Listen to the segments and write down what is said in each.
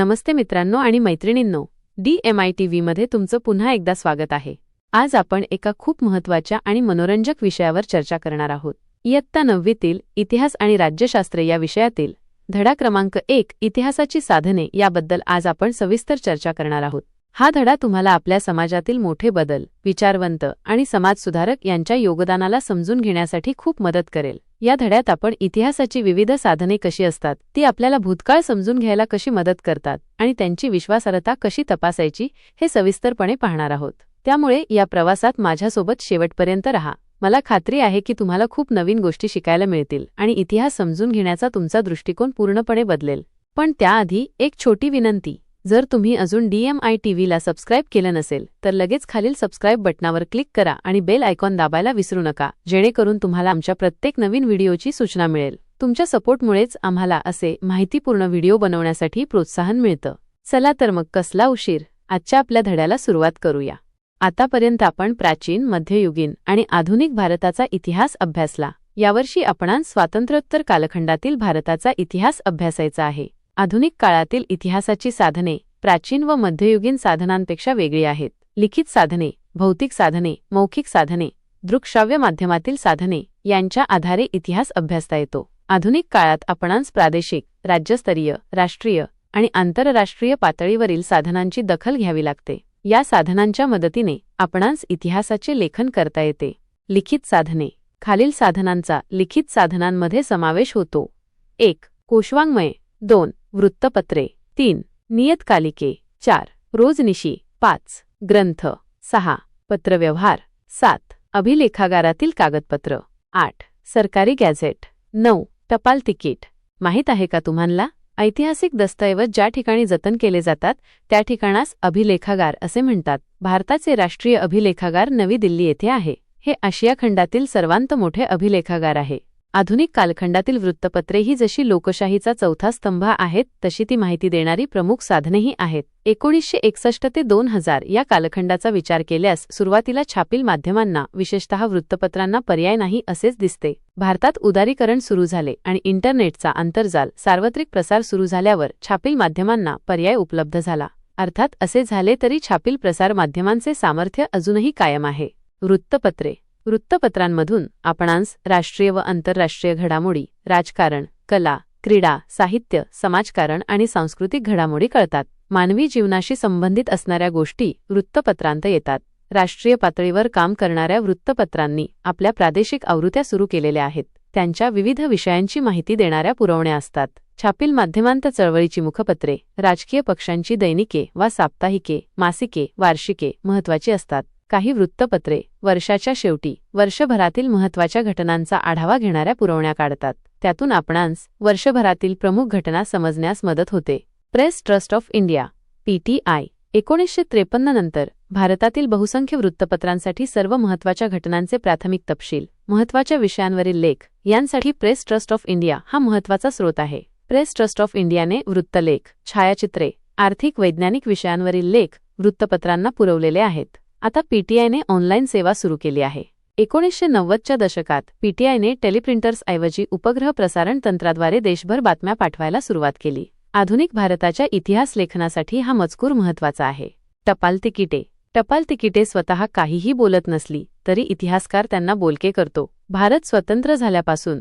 नमस्ते मित्रांनो आणि मैत्रिणींनो डी एम आय टी व्हीमध्ये तुमचं पुन्हा एकदा स्वागत आहे. आज आपण एका खूप महत्त्वाच्या आणि मनोरंजक विषयावर चर्चा करणार आहोत. इयत्ता नववीतील इतिहास आणि राज्यशास्त्र या विषयातील धडा क्रमांक एक इतिहासाची साधने याबद्दल आज आपण सविस्तर चर्चा करणार आहोत. हा धडा तुम्हाला आपल्या समाजातील मोठे बदल विचारवंत आणि समाजसुधारक यांच्या योगदानाला समजून घेण्यासाठी खूप मदत करेल. या धड्यात आपण इतिहासाची विविध साधने कशी असतात ती आपल्याला भूतकाळ समजून घ्यायला कशी मदत करतात आणि त्यांची विश्वासार्हता कशी तपासायची हे सविस्तरपणे पाहणार आहोत. त्यामुळे या प्रवासात माझ्यासोबत शेवटपर्यंत रहा. मला खात्री आहे की तुम्हाला खूप नवीन गोष्टी शिकायला मिळतील आणि इतिहास समजून घेण्याचा तुमचा दृष्टिकोन पूर्णपणे बदलेल. पण त्याआधी एक छोटी विनंती. जर तुम्ही अजून डीएमआय टीव्हीला सबस्क्राईब केलं नसेल तर लगेच खालील सबस्क्राईब बटनावर क्लिक करा आणि बेल आयकॉन दाबायला विसरू नका जेणेकरून तुम्हाला आमच्या प्रत्येक नवीन व्हिडिओची सूचना मिळेल. तुमच्या सपोर्टमुळेच आम्हाला असे माहितीपूर्ण व्हिडिओ बनवण्यासाठी प्रोत्साहन मिळतं. चला तर मग कसला उशीर आजच्या आपल्या धड्याला सुरुवात करूया. आतापर्यंत आपण प्राचीन मध्ययुगीन आणि आधुनिक भारताचा इतिहास अभ्यासला. यावर्षी आपण स्वातंत्र्योत्तर कालखंडातील भारताचा इतिहास अभ्यासायचा आहे. आधुनिक काळातील इतिहासाची साधने प्राचीन व मध्ययुगीन साधनांपेक्षा वेगळी आहेत. लिखित साधने भौतिक साधने मौखिक साधने दृकश्राव्य माध्यमातील साधने यांच्या आधारे इतिहास अभ्यासता येतो. आधुनिक काळात आपणांस प्रादेशिक राज्यस्तरीय राष्ट्रीय आणि आंतरराष्ट्रीय पातळीवरील साधनांची दखल घ्यावी लागते. या साधनांच्या मदतीने आपणांस इतिहासाचे लेखन करता येते. लिखित साधने. खालील साधनांचा लिखित साधनांमध्ये समावेश होतो. एक कोशवांगमय. दोन वृत्तपत्रे तीन. नियतकालिके चार. रोजनिशी पाच. ग्रंथ सहा. पत्रव्यवहार सात. अभिलेखागारातील कागदपत्र आठ. सरकारी गॅझेट नऊ. टपाल तिकीट माहीत आहे का तुम्हाला? ऐतिहासिक दस्तऐवज ज्या ठिकाणी जतन केले जातात त्या ठिकाणास अभिलेखागार असे म्हणतात. भारताचे राष्ट्रीय अभिलेखागार नवी दिल्ली येथे आहे. हे आशिया खंडातील सर्वांत मोठे अभिलेखागार आहे. आधुनिक कालखंडातील वृत्तपत्रे ही जशी लोकशाहीचा चौथा स्तंभ आहेत तशी ती माहिती देणारी प्रमुख साधनेही आहेत. एकोणीसशे एकसष्ट ते दोन हजार या कालखंडाचा विचार केल्यास सुरुवातीला छापील माध्यमांना विशेषतः वृत्तपत्रांना पर्याय नाही असेच दिसते. भारतात उदारीकरण सुरू झाले आणि इंटरनेटचा आंतरजाल सार्वत्रिक प्रसार सुरू झाल्यावर छापील माध्यमांना पर्याय उपलब्ध झाला. अर्थात असे झाले तरी छापील प्रसार माध्यमांचे सामर्थ्य अजूनही कायम आहे. वृत्तपत्रे वृत्तपत्रांमधून आपणांस राष्ट्रीय व आंतरराष्ट्रीय घडामोडी राजकारण कला क्रीडा साहित्य समाजकारण आणि सांस्कृतिक घडामोडी कळतात. मानवी जीवनाशी संबंधित असणाऱ्या गोष्टी वृत्तपत्रांत येतात. राष्ट्रीय पातळीवर काम करणाऱ्या वृत्तपत्रांनी आपल्या प्रादेशिक आवृत्त्या सुरू केलेल्या आहेत. त्यांच्या विविध विषयांची माहिती देणाऱ्या पुरवण्या असतात. छापील माध्यमांत चळवळीची मुखपत्रे राजकीय पक्षांची दैनिके वा साप्ताहिके मासिके वार्षिके महत्वाची असतात. काही वृत्तपत्रे वर्षाच्या शेवटी वर्षभरातील महत्त्वाच्या घटनांचा आढावा घेणाऱ्या पुरवण्या काढतात. त्यातून आपणांस वर्षभरातील प्रमुख घटना समजण्यास मदत होते. Press Trust of India PTI एकोणीसशे त्रेपन्न नंतर भारतातील बहुसंख्य वृत्तपत्रांसाठी सर्व महत्त्वाच्या घटनांचे प्राथमिक तपशील महत्त्वाच्या विषयांवरील लेख यांसाठी प्रेस ट्रस्ट ऑफ इंडिया हा महत्त्वाचा स्रोत आहे. प्रेस ट्रस्ट ऑफ इंडियाने वृत्तलेख छायाचित्रे आर्थिक वैज्ञानिक विषयांवरील लेख वृत्तपत्रांना पुरवलेले आहेत. आता पीटीआयने ऑनलाईन सेवा सुरू केली आहे. एकोणीसशे नव्वदच्या दशकात पीटीआयने टेलिप्रिंटर्सऐवजी उपग्रह प्रसारण तंत्राद्वारे देशभर बातम्या पाठवायला सुरुवात केली. आधुनिक भारताच्या इतिहास लेखनासाठी हा मजकूर महत्त्वाचा आहे. टपाल तिकिटे. टपाल तिकिटे स्वतः काहीही बोलत नसली तरी इतिहासकार त्यांना बोलके करतो. भारत स्वतंत्र झाल्यापासून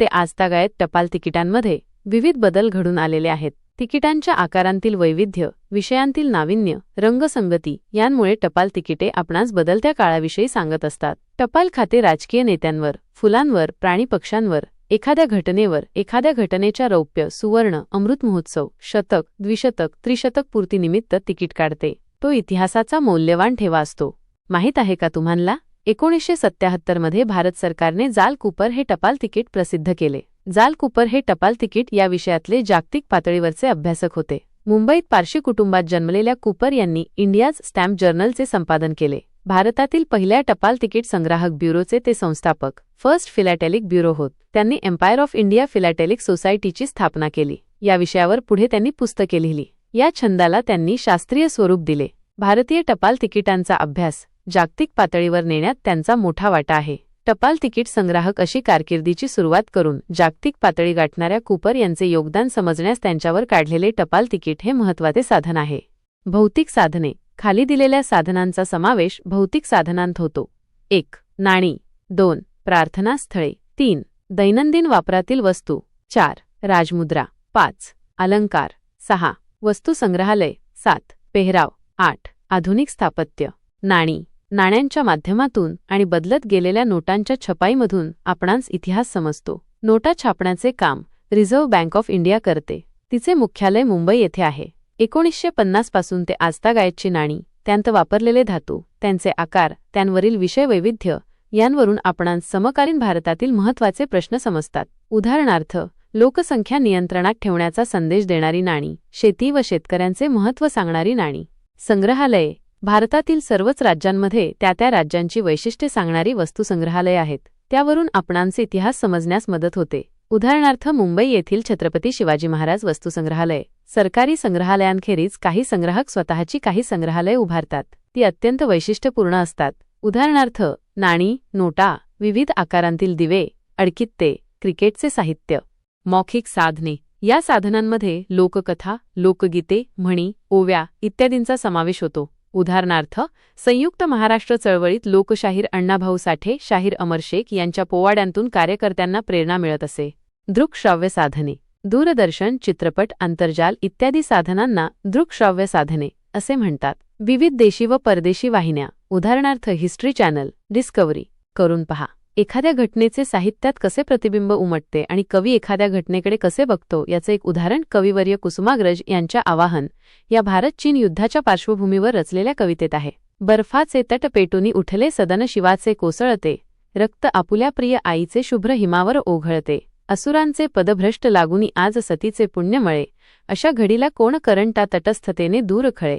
ते आजतागायत टपाल तिकिटांमध्ये विविध बदल घडून आलेले आहेत. तिकिटांच्या आकारांतील वैविध्य विषयांतील नाविन्य रंगसंगती यांमुळे टपाल तिकिटे आपणास बदलत्या काळाविषयी सांगत असतात. टपाल खाते राजकीय नेत्यांवर फुलांवर प्राणी पक्ष्यांवर एखाद्या घटनेवर एखाद्या घटनेच्या रौप्य सुवर्ण अमृत महोत्सव शतक द्विशतक त्रिशतक पूर्तीनिमित्त तिकीट काढते. तो इतिहासाचा मौल्यवान ठेवा असतो. माहीत आहे का तुम्हाला? एकोणीसशे सत्याहत्तरमध्ये भारत सरकारने जाल कुपर हे टपाल तिकीट प्रसिद्ध केले. जाल कुपर हे टपाल तिकीट या विषयातले जागतिक पातळीवरचे अभ्यासक होते. मुंबईत पारशी कुटुंबात जन्मलेल्या कुपर यांनी इंडियाज स्टॅम्प जर्नलचे संपादन केले. भारतातील पहिल्या टपाल तिकीट संग्राहक ब्युरोचे ते संस्थापक फर्स्ट फिलॅटेलिक ब्युरो होत. त्यांनी एम्पायर ऑफ इंडिया फिलॅटेलिक सोसायटीची स्थापना केली. या विषयावर पुढे त्यांनी पुस्तके लिहिली. या छंदाला त्यांनी शास्त्रीय स्वरूप दिले. भारतीय टपाल तिकिटांचा अभ्यास जागतिक पातळीवर नेण्यात त्यांचा मोठा वाटा आहे. टपाल तिकीट संग्राहक अशी कारकिर्दीची सुरुवात करून जागतिक पातळी गाठणाऱ्या कूपर यांचे योगदान समजण्यास त्यांच्यावर काढलेले टपाल तिकीट हे महत्त्वाचे साधन आहे. भौतिक साधने. खाली दिलेल्या साधनांचा समावेश भौतिक साधनांत होतो. एक. नाणी. दोन. प्रार्थनास्थळे तीन. दैनंदिन वापरातील वस्तू. चार. राजमुद्रा. पाच. अलंकार. सहा. वस्तू संग्रहालय सात. पेहराव. आठ. आधुनिक स्थापत्य. नाणी. नाण्यांच्या माध्यमातून आणि बदलत गेलेल्या नोटांच्या छपाईमधून आपणास इतिहास समजतो. नोटा छापण्याचे काम रिझर्व्ह बँक ऑफ इंडिया करते. तिचे मुख्यालय मुंबई येथे आहे. एकोणीसशे पन्नासपासून ते आजतागायतची नाणी त्यांत वापरलेले धातू त्यांचे आकार त्यांवरील विषय वैविध्य यांवरून आपणांस समकालीन भारतातील महत्त्वाचे प्रश्न समजतात. उदाहरणार्थ लोकसंख्या नियंत्रणात ठेवण्याचा संदेश देणारी नाणी शेती व शेतकऱ्यांचे महत्त्व सांगणारी नाणी. संग्रहालये भारतातील सर्वच राज्यांमध्ये त्या त्या राज्यांची वैशिष्ट्ये सांगणारी वस्तुसंग्रहालये आहेत. त्यावरून आपणांचे इतिहास समजण्यास मदत होते. उदाहरणार्थ मुंबई येथील छत्रपती शिवाजी महाराज वस्तुसंग्रहालय. सरकारी संग्रहालयांखेरीज काही संग्राहक स्वतःची काही संग्रहालये उभारतात. ती अत्यंत वैशिष्ट्यपूर्ण असतात. उदाहरणार्थ नाणी नोटा विविध आकारांतील दिवे अडकित्ते क्रिकेटचे साहित्य मौखिक साधने. या साधनांमध्ये लोककथा लोकगीते म्हणी ओव्या इत्यादींचा समावेश होतो. उदाहरणार्थ संयुक्त महाराष्ट्र चळवळीत लोकशाहीर अण्णाभाऊ साठे शाहीर अमर शेख यांच्या पोवाड्यांतून कार्यकर्त्यांना प्रेरणा मिळत असे. दृकश्राव्य साधने. दूरदर्शन चित्रपट आंतरजाल इत्यादी साधनांना दृकश्राव्य साधने असे म्हणतात. विविध देशी व परदेशी वाहिन्या. उदाहरणार्थ हिस्ट्री चॅनल डिस्कवरी. करून पहा. एखाद्या घटनेचे साहित्यात कसे प्रतिबिंब उमटते आणि कवी एखाद्या घटनेकडे कसे बघतो याचं एक उदाहरण कविवर्य कुसुमाग्रज यांच्या आवाहन या भारत चीन युद्धाच्या पार्श्वभूमीवर रचलेल्या कवितेत आहे. बर्फाचे तट पेटूनी उठले सदन शिवाचे कोसळते रक्त आपुल्या प्रिय आईचे शुभ्र हिमावर ओघळते असुरांचे पदभ्रष्ट लागुनी आज सतीचे पुण्य मळे अशा घडीला कोण करंटा तटस्थतेने दूर खळे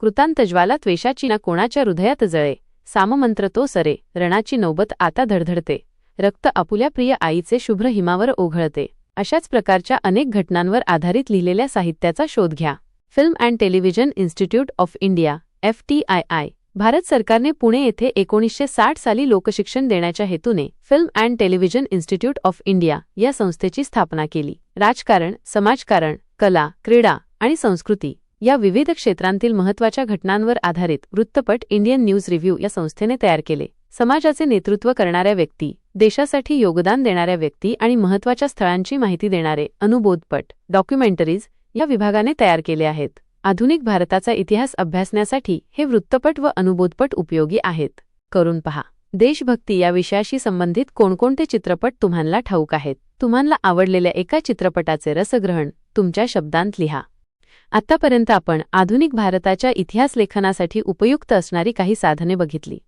कृतांतज्वाला त्वेषाची ना कोणाच्या हृदयात जळे साममंत्र तो सरे रणाची नौबत आता धडधडते. रक्त आपुल्या प्रिय आईचे शुभ्र हिमावर ओघळते. अशाच प्रकारच्या अनेक घटनांवर आधारित लिहिलेल्या साहित्याचा शोध घ्या. Film and Television Institute of India FTII Bharat सरकारने पुणे येथे एकोणीसशे साठ साली लोकशिक्षण देण्याच्या हेतूने Film and Television Institute of India या संस्थेची स्थापना केली. राजकारण समाजकारण कला क्रीडा आणि संस्कृती या विविध क्षेत्रांतील महत्त्वाच्या घटनांवर आधारित वृत्तपट इंडियन न्यूज रिव्ह्यू या संस्थेने तयार केले. समाजाचे नेतृत्व करणाऱ्या व्यक्ती देशासाठी योगदान देणाऱ्या व्यक्ती आणि महत्त्वाच्या स्थळांची माहिती देणारे अनुबोधपट डॉक्युमेंटरीज या विभागाने तयार केले आहेत. आधुनिक भारताचा इतिहास अभ्यासण्यासाठी हे वृत्तपट व अनुबोधपट उपयोगी आहेत. करून पहा. देशभक्ती या विषयाशी संबंधित कोणकोणते चित्रपट तुम्हाला ठाऊक आहेत? तुम्हाला आवडलेल्या एका चित्रपटाचे रसग्रहण तुमच्या शब्दांत लिहा. आतापर्यंत आपण आधुनिक भारताच्या इतिहास लेखनासाठी उपयुक्त असणारी काही साधने बघितली.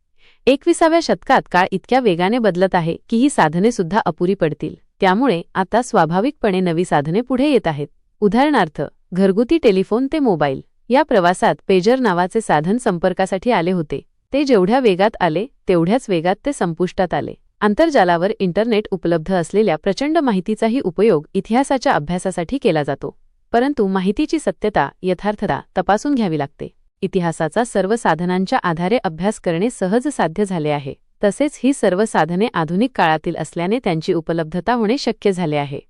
एकविसाव्या शतकात काळ इतक्या वेगाने बदलत आहे की ही साधने सुद्धा अपुरी पडतील. त्यामुळे आता स्वाभाविकपणे नवी साधने पुढे येत आहेत. उदाहरणार्थ घरगुती टेलिफोन ते मोबाईल. या प्रवासात पेजर नावाचे साधन संपर्कासाठी आले होते. ते जेवढ्या वेगात आले तेवढ्याच वेगात ते संपुष्टात आले. आंतरजालावर इंटरनेट उपलब्ध असलेल्या प्रचंड माहितीचाही उपयोग इतिहासाच्या अभ्यासासाठी केला जातो. परंतु माहितीची सत्यता यथार्थता तपासून घ्यावी लागते. इतिहासाचा सर्व साधनांच्या आधारे अभ्यास करणे सहज साध्य झाले आहे. तसेच ही सर्व साधने आधुनिक काळातील असल्याने त्यांची उपलब्धता होणे शक्य झाले आहे.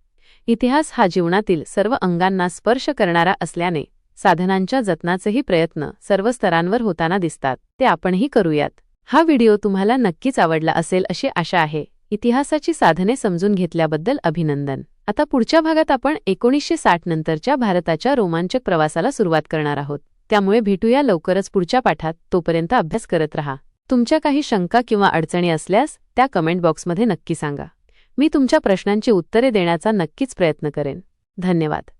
इतिहास हा जीवनातील सर्व अंगांना स्पर्श करणारा असल्याने साधनांच्या जतनाचेही प्रयत्न सर्व स्तरांवर होताना दिसतात. ते आपणही करूयात. हा व्हिडिओ तुम्हाला नक्कीच आवडला असेल अशी आशा आहे. इतिहासाची साधने समजून घेतल्याबद्दल अभिनंदन. आता पुढच्या भागात आपण एकोणीसशे साठ नंतरच्या भारताच्या रोमांचक प्रवासाला सुरुवात करणार आहोत. त्यामुळे भेटूया लवकरच पुढच्या पाठात. तोपर्यंत अभ्यास करत रहा. तुमच्या काही शंका किंवा अडचणी असल्यास त्या कमेंट बॉक्समध्ये नक्की सांगा. मी तुमच्या प्रश्नांची उत्तरे देण्याचा नक्कीच प्रयत्न करेन. धन्यवाद.